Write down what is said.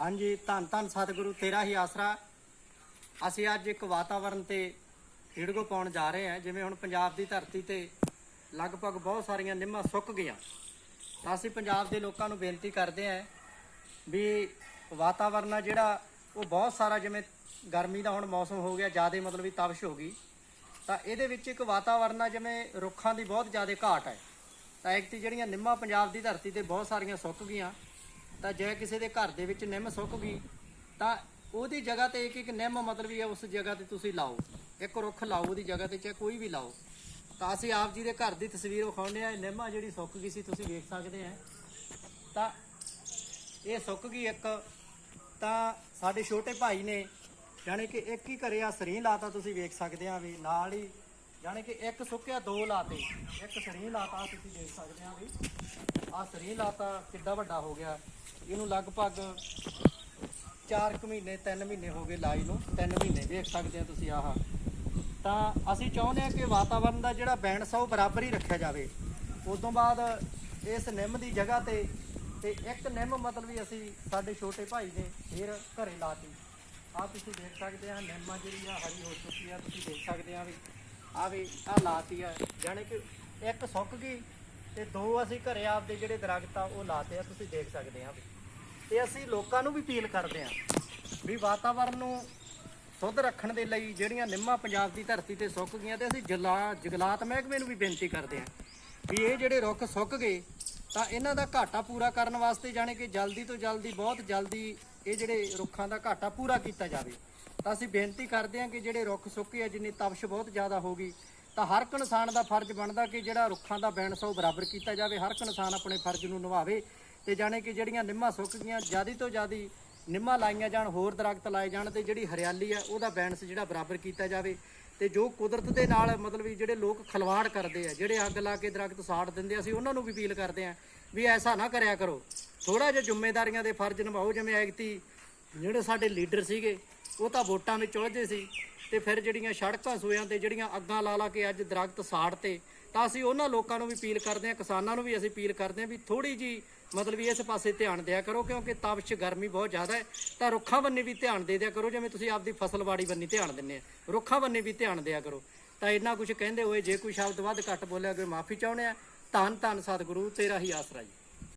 ਹਾਂਜੀ, ਧੰਨ ਧੰਨ ਸਤਿਗੁਰੂ, ਤੇਰਾ ਹੀ ਆਸਰਾ। ਅਸੀਂ ਅੱਜ ਇੱਕ ਵਾਤਾਵਰਣ ਤੇ ਹੀੜਗੋ ਪਾਉਣ ਜਾ ਰਹੇ ਹਾਂ, ਜਿਵੇਂ ਹੁਣ ਪੰਜਾਬ ਦੀ ਧਰਤੀ ਤੇ ਲਗਭਗ ਬਹੁਤ ਸਾਰੀਆਂ ਨਿੰਮਾਂ ਸੁੱਕ ਗਈਆਂ। ਤਾਂ ਅਸੀਂ ਪੰਜਾਬ ਦੇ ਲੋਕਾਂ ਨੂੰ ਬੇਨਤੀ ਕਰਦੇ ਹਾਂ ਵੀ ਵਾਤਾਵਰਣ ਆ ਜਿਹੜਾ, ਉਹ ਬਹੁਤ ਸਾਰਾ ਜਿਵੇਂ ਗਰਮੀ ਦਾ ਹੁਣ ਮੌਸਮ ਹੋ ਗਿਆ, ਜ਼ਿਆਦਾ ਮਤਲਬ ਵੀ ਤਪਸ਼ ਹੋ ਗਈ। ਤਾਂ ਇਹਦੇ ਵਿੱਚ ਇੱਕ ਵਾਤਾਵਰਣ ਆ ਜਿਵੇਂ ਰੁੱਖਾਂ ਦੀ ਬਹੁਤ ਜ਼ਿਆਦਾ ਘਾਟ ਹੈ। ਤਾਂ ਇੱਕ ਤੇ ਜਿਹੜੀਆਂ ਨਿੰਮਾਂ ਪੰਜਾਬ ਦੀ ਧਰਤੀ ਤੇ ਬਹੁਤ ਸਾਰੀਆਂ ਸੁੱਕ ਗਈਆਂ ਤਾਂ ਜੇ ਕਿਸੇ ਦੇ ਘਰ ਦੇ ਵਿੱਚ ਨਿੰਮ ਸੁੱਕ ਗਈ, ਤਾਂ ਉਹਦੀ ਜਗ੍ਹਾ ਤੇ ਇੱਕ ਇੱਕ ਨਿੰਮ ਮਤਲਬ ਵੀ ਉਸ ਜਗ੍ਹਾ ਤੇ ਤੁਸੀਂ ਲਾਓ। ਇੱਕ ਰੁੱਖ ਲਾਓ ਉਹਦੀ ਜਗ੍ਹਾ ਤੇ, ਚਾਹੇ ਕੋਈ ਵੀ ਲਾਓ। ਤਾਂ ਅਸੀਂ ਆਪ ਜੀ ਦੇ ਘਰ ਦੀ ਤਸਵੀਰ ਵਿਖਾਉਂਦੇ ਆ ਨਿੰਮਾ ਜਿਹੜੀ ਸੁੱਕ ਗਈ ਸੀ, ਤੁਸੀਂ ਵੇਖ ਸਕਦੇ ਆ। ਤਾਂ ਇਹ ਸੁੱਕ ਗਈ ਇੱਕ, ਤਾਂ ਸਾਡੇ ਛੋਟੇ ਭਾਈ ਨੇ ਜਾਣੀ ਕਿ ਇੱਕ ਹੀ ਘਰੇ ਆ ਸਰੀਂ ਲਾਤਾ, ਤੁਸੀਂ ਵੇਖ ਸਕਦੇ ਆ ਵੀ ਨਾਲ ਹੀ। ਜਾਣੀ ਕਿ ਇੱਕ ਸੁੱਕਿਆ, ਦੋ ਲਾਤੇ। ਇੱਕ ਸਰੀਂ ਲਾਤਾ, ਤੁਸੀਂ ਦੇਖ ਸਕਦੇ ਆ ਵੀ। ਆ ਸਰੀਂ ਲਾਤਾ, ਕਿੱਡਾ ਵੱਡਾ ਹੋ ਗਿਆ। ਇਹਨੂੰ ਲਗਭਗ 4 ਕੁ ਮਹੀਨੇ 3 ਮਹੀਨੇ ਹੋ ਗਏ ਲਾਈ ਨੂੰ। 3 ਮਹੀਨੇ ਵੇਖ ਸਕਦੇ ਆ ਤੁਸੀਂ ਆਹ। ਤਾਂ ਅਸੀਂ ਚਾਹੁੰਦੇ ਹਾਂ ਕਿ ਵਾਤਾਵਰਣ ਦਾ ਜਿਹੜਾ ਬੈਂਡਸ ਆ, ਉਹ ਬਰਾਬਰ ਹੀ ਰੱਖਿਆ ਜਾਵੇ। ਉਸ ਤੋਂ ਬਾਅਦ ਇਸ ਨਿੰਮ ਦੀ ਜਗ੍ਹਾ ਤੇ ਤੇ ਇੱਕ ਨਿੰਮ ਮਤਲਬ ਵੀ ਅਸੀਂ ਸਾਡੇ ਛੋਟੇ ਭਾਈ ਨੇ ਫਿਰ ਘਰੇ ਲਾਤੀ। ਆ ਤੁਸੀਂ ਦੇਖ ਸਕਦੇ ਆ, ਨਿੰਮਾਂ ਜਿਹੜੀ ਆ, ਹਰੀ ਹੋ ਚੁੱਕੀ ਆ। ਤੁਸੀਂ ਦੇਖ ਸਕਦੇ ਆ ਵੀ ਆ ਵੀ ਆ ਲਾਤੀ ਆ। ਜਾਣੀ ਕਿ ਇੱਕ ਸੁੱਕ ਗਈ ਤੇ ਦੋ ਅਸੀਂ ਘਰੇ ਆਪਦੇ ਜਿਹੜੇ ਦਰਖਤ ਆ, ਉਹ ਲਾਤੇ ਆ, ਤੁਸੀਂ ਦੇਖ ਸਕਦੇ ਆ ਵੀ। ਤੇ ਅਸੀਂ ਲੋਕਾਂ ਨੂੰ ਵੀ ਅਪੀਲ ਕਰਦੇ ਆ ਵੀ ਵਾਤਾਵਰਨ ਨੂੰ ਸ਼ੁੱਧ ਰੱਖਣ ਦੇ ਲਈ ਜਿਹੜੀਆਂ ਨਿੰਮਾਂ ਪੰਜਾਬ ਦੀ ਧਰਤੀ ਤੇ ਸੁੱਕ ਗਈਆਂ ਤੇ ਅਸੀਂ ਜਲਾ, ਜਗਲਾਤ ਮਹਿਕਮੇ ਨੂੰ ਵੀ ਬੇਨਤੀ ਕਰਦੇ ਹਾਂ ਵੀ ਇਹ ਜਿਹੜੇ ਰੁੱਖ ਸੁੱਕ ਗਏ, ਤਾਂ ਇਹਨਾਂ ਦਾ ਘਾਟਾ ਪੂਰਾ ਕਰਨ ਵਾਸਤੇ ਜਾਣੇ ਕਿ ਜਲਦੀ ਤੋਂ ਜਲਦੀ, ਬਹੁਤ ਜਲਦੀ ਇਹ ਜਿਹੜੇ ਰੁੱਖਾਂ ਦਾ ਘਾਟਾ ਪੂਰਾ ਕੀਤਾ ਜਾਵੇ। ਤਾਂ ਅਸੀਂ ਬੇਨਤੀ ਕਰਦੇ ਹਾਂ ਕਿ ਜਿਹੜੇ ਰੁੱਖ ਸੁੱਕੇ ਆ, ਜਿੰਨੀ ਤਪਸ਼ ਬਹੁਤ ਜ਼ਿਆਦਾ ਹੋ ਗਈ ਤਾਂ ਹਰ ਇੱਕ ਇਨਸਾਨ ਦਾ ਫਰਜ਼ ਬਣਦਾ ਕਿ ਜਿਹੜਾ ਰੁੱਖਾਂ ਦਾ ਬੈਂਸ ਆ ਉਹ ਬਰਾਬਰ ਕੀਤਾ ਜਾਵੇ, ਹਰ ਇੱਕ ਇਨਸਾਨ ਆਪਣੇ ਫਰਜ਼ ਨੂੰ ਨਿਭਾਵੇ ਤੇ ਜਾਣੇ ਕਿ ਜਿਹੜੀਆਂ ਨਿੰਮਾਂ ਸੁੱਕ ਗਈਆਂ, ਜਿਆਦੀ ਤੋਂ ਜਿਆਦੀ ਨਿੰਮਾਂ ਲਾਈਆਂ ਜਾਣ, ਹੋਰ ਦਰਖਤ ਲਾਏ ਜਾਣ ਤੇ ਜਿਹੜੀ ਹਰਿਆਲੀ ਆ, ਉਹਦਾ ਬੈਂਸ ਜਿਹੜਾ ਬਰਾਬਰ ਕੀਤਾ ਜਾਵੇ ਤੇ ਜੋ ਕੁਦਰਤ ਦੇ ਨਾਲ ਮਤਲਬ ਵੀ ਜਿਹੜੇ ਲੋਕ ਖਲਵਾੜ ਕਰਦੇ ਆ, ਜਿਹੜੇ ਅੱਗ ਲਾ ਕੇ ਦਰਖਤ ਸਾੜ ਦਿੰਦੇ ਆ, ਅਸੀਂ ਉਹਨਾਂ ਨੂੰ ਵੀ ਅਪੀਲ ਕਰਦੇ ਆ ਵੀ ਐਸਾ ਨਾ ਕਰਿਆ ਕਰੋ। ਥੋੜਾ ਜਿਹਾ ਜ਼ਿੰਮੇਵਾਰੀਆਂ ਦੇ ਫਰਜ਼ ਨਿਭਾਓ, ਜਿਵੇਂ ਐਗਤੀ ਜਿਹੜੇ ਸਾਡੇ ਲੀਡਰ ਸੀਗੇ, ਉਹ ਤਾਂ ਵੋਟਾਂ ਵਿੱਚ ਉਲਝੇ ਸੀ। ਤੇ ਫਿਰ ਜਿਹੜੀਆਂ ਸੜਕਾਂ ਸੋਇਆਂ ਤੇ ਜਿਹੜੀਆਂ ਅੱਗਾਂ ਲਾ ਲਾ ਕੇ ਅੱਜ ਦਰਖਤ ਸਾੜ ਤੇ, ਤਾਂ ਅਸੀਂ ਉਹਨਾਂ ਲੋਕਾਂ ਨੂੰ ਵੀ ਅਪੀਲ ਕਰਦੇ ਹਾਂ, ਕਿਸਾਨਾਂ ਨੂੰ ਵੀ ਅਸੀਂ ਅਪੀਲ ਕਰਦੇ ਹਾਂ ਵੀ ਥੋੜੀ ਜੀ ਮਤਲਬ ਇਸ ਪਾਸੇ ਧਿਆਨ ਦਿਆ ਕਰੋ, ਕਿਉਂਕਿ ਤਪਸ਼ ਗਰਮੀ ਬਹੁਤ ਜ਼ਿਆਦਾ ਹੈ, ਤਾਂ ਰੁੱਖਾਂ ਬੰਨੇ ਵੀ ਧਿਆਨ ਦੇ ਦਿਆ ਕਰੋ, ਜਿਵੇਂ ਤੁਸੀਂ ਆਪਦੀ ਫਸਲਵਾੜੀ ਬੰਨੀ ਧਿਆਨ ਦਿੰਦੇ ਆ, ਰੁੱਖਾਂ ਬੰਨੇ ਵੀ ਧਿਆਨ ਦਿਆ ਕਰੋ। ਤਾਂ ਇੰਨਾ ਕੁਝ ਕਹਿੰਦੇ ਹੋਏ, ਜੇ ਕੋਈ ਸ਼ਬਦ ਵੱਧ ਘੱਟ ਬੋਲਿਆ ਕੋਈ ਮਾਫੀ ਚਾਹੁੰਦੇ ਆ ਧੰਨ ਧੰਨ ਸਤਿਗੁਰੂ, ਤੇਰਾ ਹੀ ਆਸਰਾ ਜੀ।